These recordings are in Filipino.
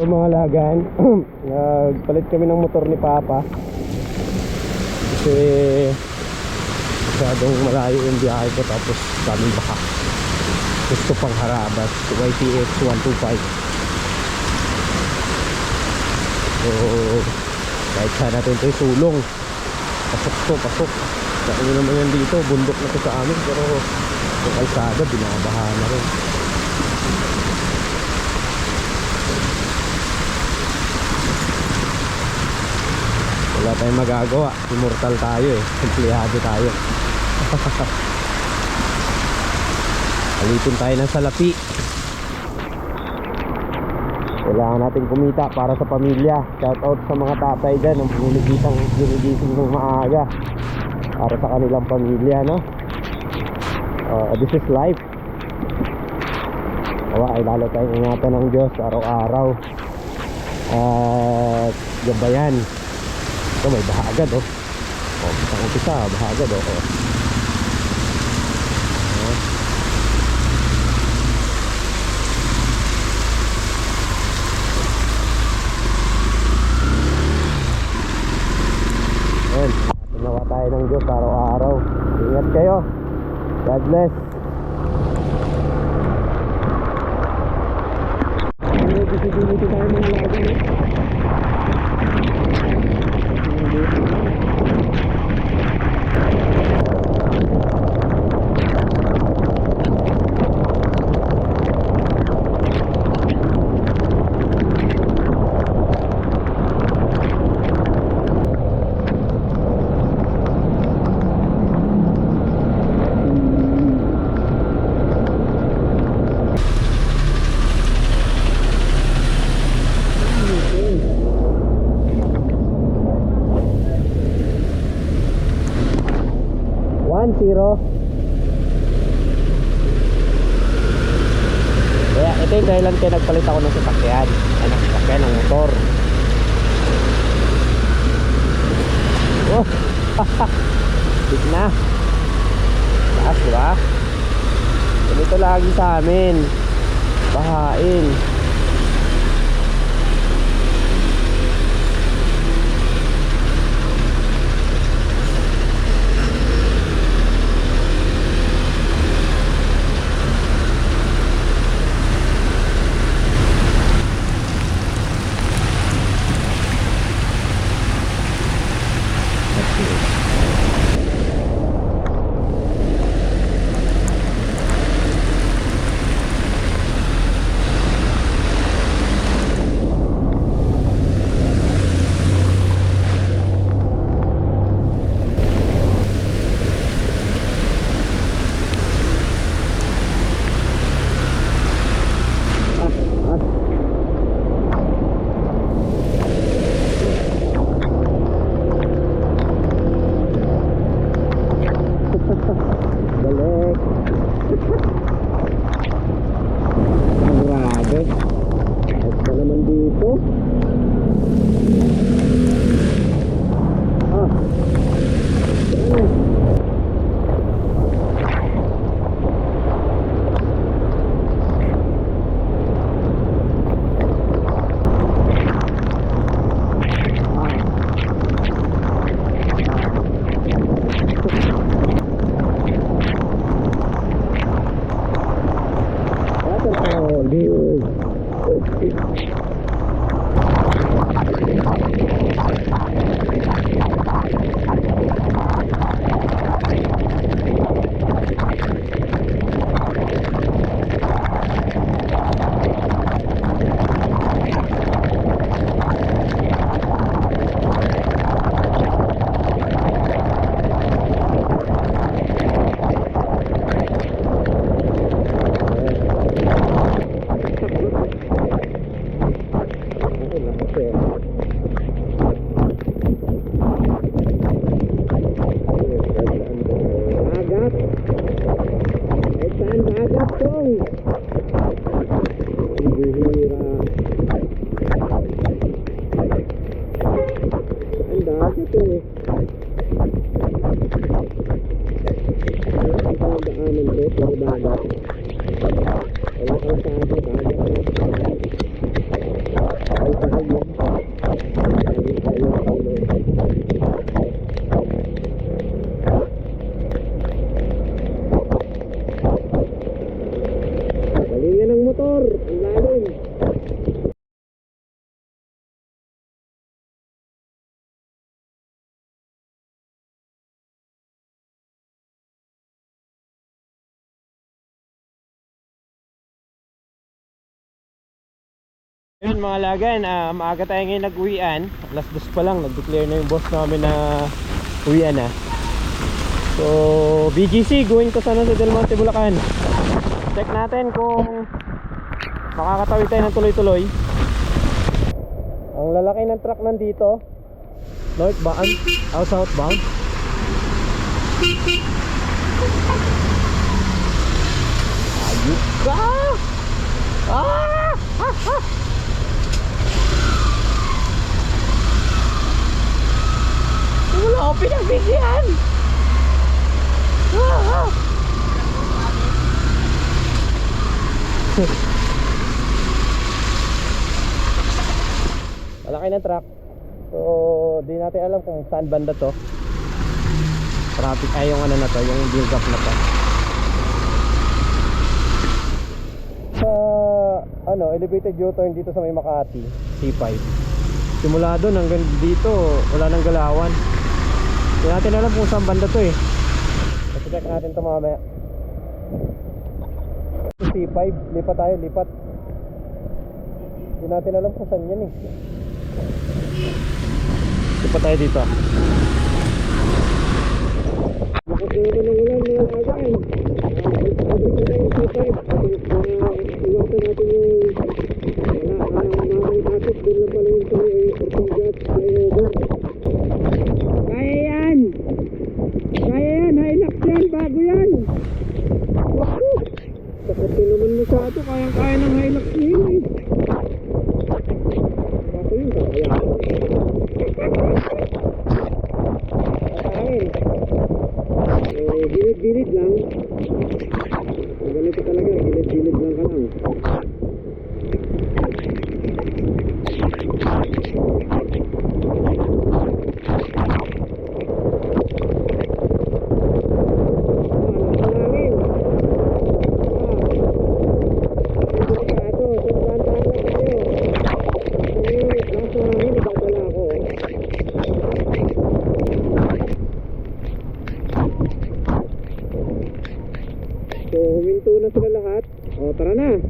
So mga lagan, nagpalit kami ng motor ni Papa. Kasi masyadong malayo yung biyahe ko tapos daming baka. Gusto pang harabas, YTX 125. So, kahit saan natin ito sulong. Pasok to, pasok. Sa naman yan dito, bundok na to sa amin pero yung kalsada, binabaha na rin. Wala tayong magagawa. Immortal tayo eh. Empleyado tayo. Alitin tayo ng salapi. Kailangan natin kumita para sa pamilya. Shout out sa mga tatay dyan ang gumigising, gumigising ng maaga para sa kanilang pamilya, no? Uh, this is life. Awa, ay lalo tayong ingatan ng Diyos araw-araw. At gabayan. Ito may baha agad oh. Oh, isang umpisa, baha agad oh. oh. Tunawa tayo ng Diyos araw-araw. Ingat kayo. God bless lagi, no? One zero. Kaya ito yung dahilan kaya nagpalit ako ng sasakyan. Ano, sasakyan ng motor. Oh, big na. Taas, di ba? Ganito lagi sa amin. Bahain. Yun mga lagan, ah, maaga tayo ngayon nag-uwian. Alas dos pa lang, nag-declare na yung boss namin na uwian na. So, BGC, going to sana sa Del Monte, Bulacan. Check natin kung makakatawid tayo ng tuloy-tuloy. Ang lalaki ng truck nandito. Northbound, oh, southbound. Ayun ka! Ah! Ah! Ah! Wala ako pinagbigyan! Ah! ah. Malaki ng truck. So, di natin alam kung saan banda to. Traffic ay yung ano na to, yung build up na to. Sa ano, elevated U-turn dito sa may Makati, C5. Simula doon hanggang dito, wala nang galawan. Hindi natin alam kung saan banda to eh. Kasi check natin to mamaya. C5, lipat tayo, lipat. Hindi natin alam kung saan yan eh. Lipat tayo dito. Lakas na naman ng ulan mga kagay. Pabalik na tayo C5. Iwasan natin yung ah, traffic. Doon lang pala yung tuloy eh, Ortigas flyover. Kaya yan! Kaya yan! Hilux yan! Bago yan! Wako! Sakit naman ato. Kayang-kaya ng Hilux niya eh. Bako yun, kaya. Kakain. Eh, gilid-gilid lang. Ang ganito talaga, gilid-gilid lang ka lang. So, huminto na sila lahat. O, tara na.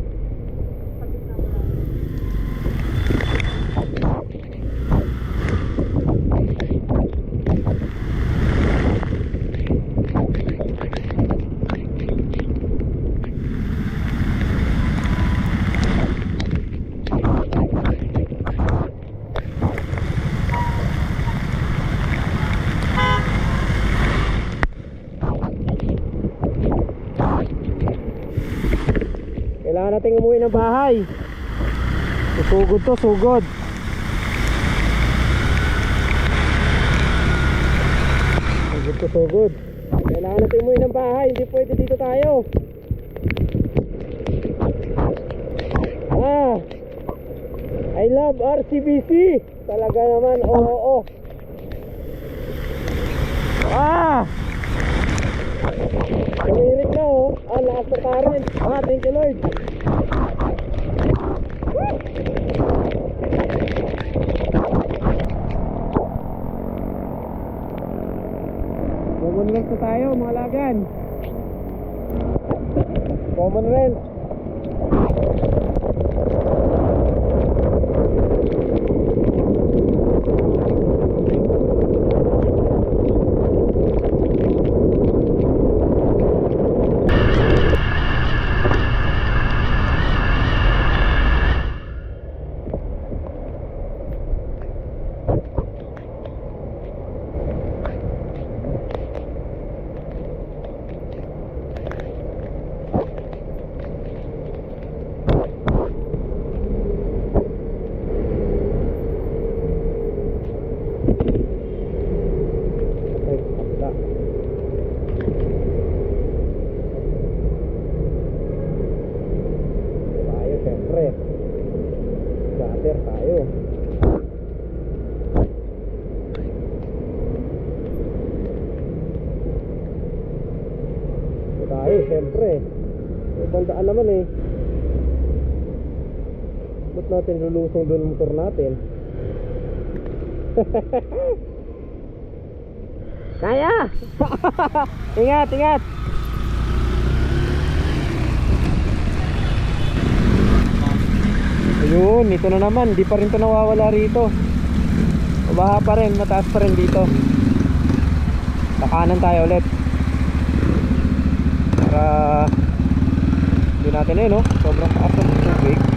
Kailangan natin umuwi ng bahay. Susugod to, sugod. Sugod to, sugod. Kailangan natin umuwi ng bahay. Hindi pwede dito tayo. Ah! I love RCBC. Talaga naman, oo, oo. Ah! Kumirik na oh. Ah, lakas na current. Ah, thank you Lord. Commonwealth na tayo mga lagan. Commonwealth. Natin lulusong doon ang motor natin? Kaya! ingat, ingat! Ayun, ito na naman. Di pa rin to nawawala rito. Mabaha pa rin, mataas pa rin dito. Kakanan tayo ulit. Para hindi natin eh, no? Sobrang taas ng tubig.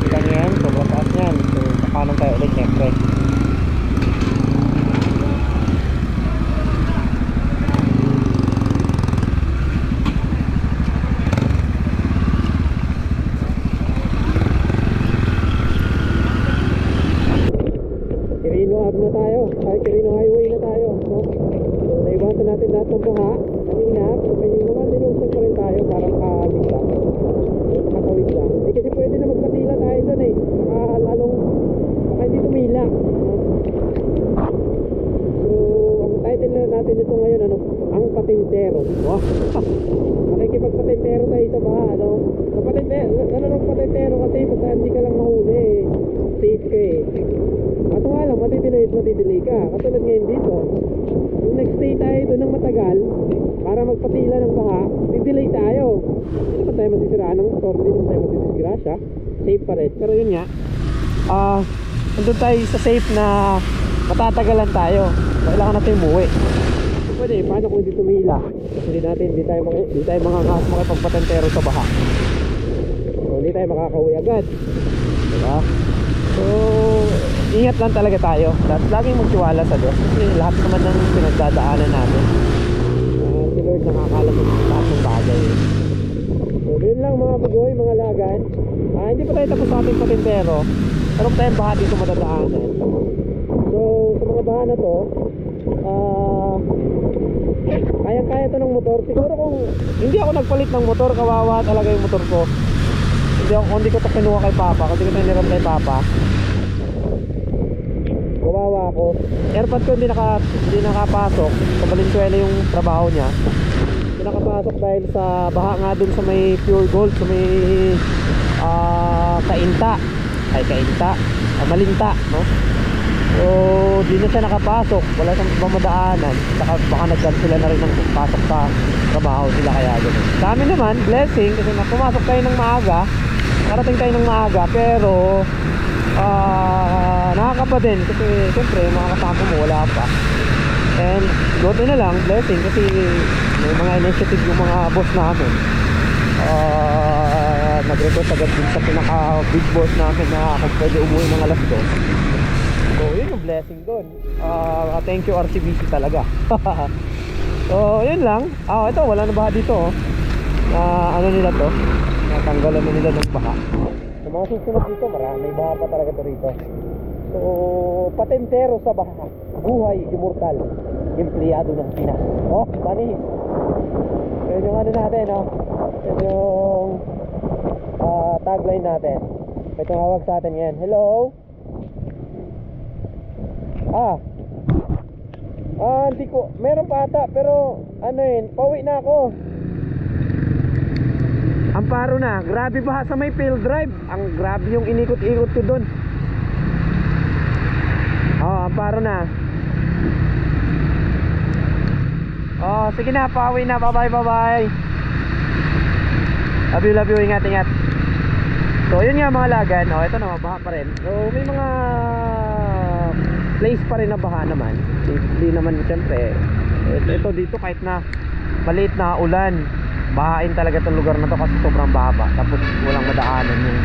Nyo yan. Sobrang taas yan. So, kakanan tayo ulit, syempre. Quirino Ave na tayo. Ay, Quirino Highway na tayo. No? So, naiwasan natin lahat ng baha. Kanina, may naman nilusong pa rin tayo para makawit lang. So, makatawid lang. Hindi kasi pwede na magpatila tayo doon eh. Baka lalong, baka hindi tumila. No? So, ang title na natin ito ngayon, ano? Ang Patintero. Wow. Makikipagpatintero tayo sa baha, ano? Sa patintero, ano ng patintero kasi basta hindi ka lang mahuli eh. Safe ka eh. Kaso nga lang, matidelay at matidelay ka. Katulad ngayon dito, yung next stay tayo doon ng matagal, para magpatila ng baha, didelay tayo. Hindi naman tayo masisiraan ng motor, hindi naman tayo masisisgrasya. Safe pa rin. Pero yun nga, ah, nandun tayo sa safe na matatagalan tayo. Kailangan natin umuwi. Pwede, paano kung hindi tumila? Hindi natin, hindi tayo, maki- hindi tayo mga makipagpatentero sa baha. So, hindi tayo makakauwi agad. Diba? So, ingat lang talaga tayo. At laging magtiwala sa Diyos. Kasi lahat naman ng pinagdadaanan natin. Uh, si Lord nakakalam sa lahat ng bagay. So, yun lang mga bugoy, mga lagan. Ah, hindi pa tayo tapos sa ating patintero. Meron tayong baha dito madadaanan. So, sa mga baha na to, ah, kayang-kaya to ng motor. Siguro kung hindi ako nagpalit ng motor, kawawa talaga yung motor ko. Hindi ako, hindi ko to kinuha kay Papa, kasi ko to niram kay Papa. Kawawa ako. Airpod ko hindi naka hindi nakapasok. Sa Valenzuela yung trabaho niya. Hindi nakapasok dahil sa baha nga dun sa may pure gold, sa may ah kainta. Ay kainta. Ah, malinta, no? So, di na siya nakapasok. Wala siyang pamadaanan. Saka baka nag-cancel na rin ng pasok sa trabaho sila kaya ganun. Sa amin naman, blessing kasi pumasok tayo ng maaga. Narating tayo ng maaga pero ah nakakapa din kasi siyempre mga kasama mo wala pa. And buti na lang, blessing kasi may mga initiative yung mga boss namin. Ah, nag-request agad din sa pinaka big boss namin na kung pwede umuwi ng alas 2. Blessing doon. Ah, thank you RCBC talaga. so, yun lang. Ah, ito wala na baha dito oh. Na ano nila to? Natanggalan na nila ng baha. Sa mga susunod dito, marami baha pa talaga to rito. So, patentero sa baha. Buhay immortal. Empleyado ng Pinas. Oh, panis. Yun yung ano natin, oh. Yun yung ah, tagline natin. May tumawag sa atin ngayon. Hello? Ah. Ah, hindi ko. Meron pa ata, pero ano yun, pauwi na ako. Amparo na. Grabe ba sa may field drive? Ang grabe yung inikot-ikot ko doon. Oh, amparo na. Oh, sige na, pauwi na. Bye-bye, bye-bye. Love you, love you. Ingat, ingat. So, yun nga mga lagan. Oh, ito na, baha pa rin. So, may mga place pa rin na baha naman. Hindi naman siyempre. Ito, ito dito kahit na maliit na ulan, bahain talaga itong lugar na to kasi sobrang baba. Tapos walang madaanan yung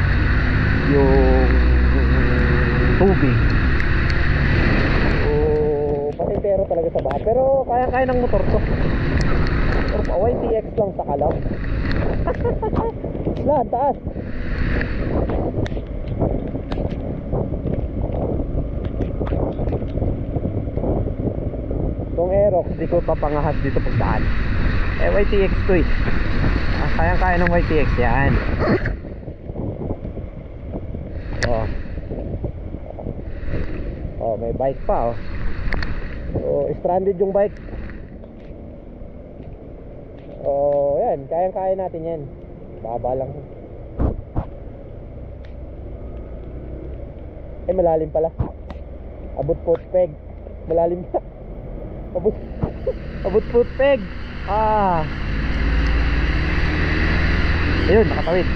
yung tubig. So, patintero talaga sa baha. Pero kaya-kaya ng motor to. Motor pa, YTX lang sa kalaw. Ang taas. Itong Aerox, di ko papangahas dito pagdaan. Eh, YTX to eh. Ah, kayang-kaya ng YTX yan. Oh. Oh, may bike pa oh. So, stranded yung bike. Oh, yan. Kayang-kaya natin yan. Baba lang. Eh, malalim pala. Abot foot peg. Malalim pa. Abot, abot peg. Ah. Ayun, nakatawid.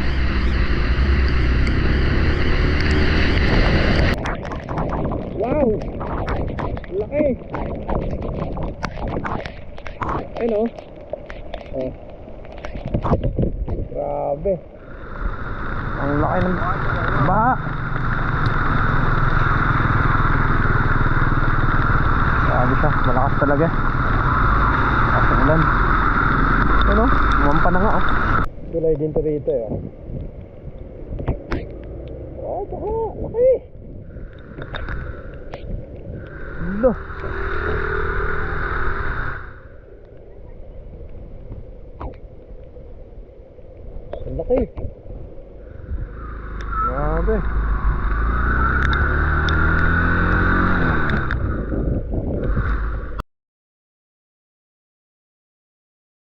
Wow! Laki! Ayun oh. Oh. Grabe. Ang laki ng baha. Grabe siya, malakas talaga. Lakas ng ulan. Ano? Umampa na nga oh. Tulay din to rito eh. Oh, baha! Laki! Lo.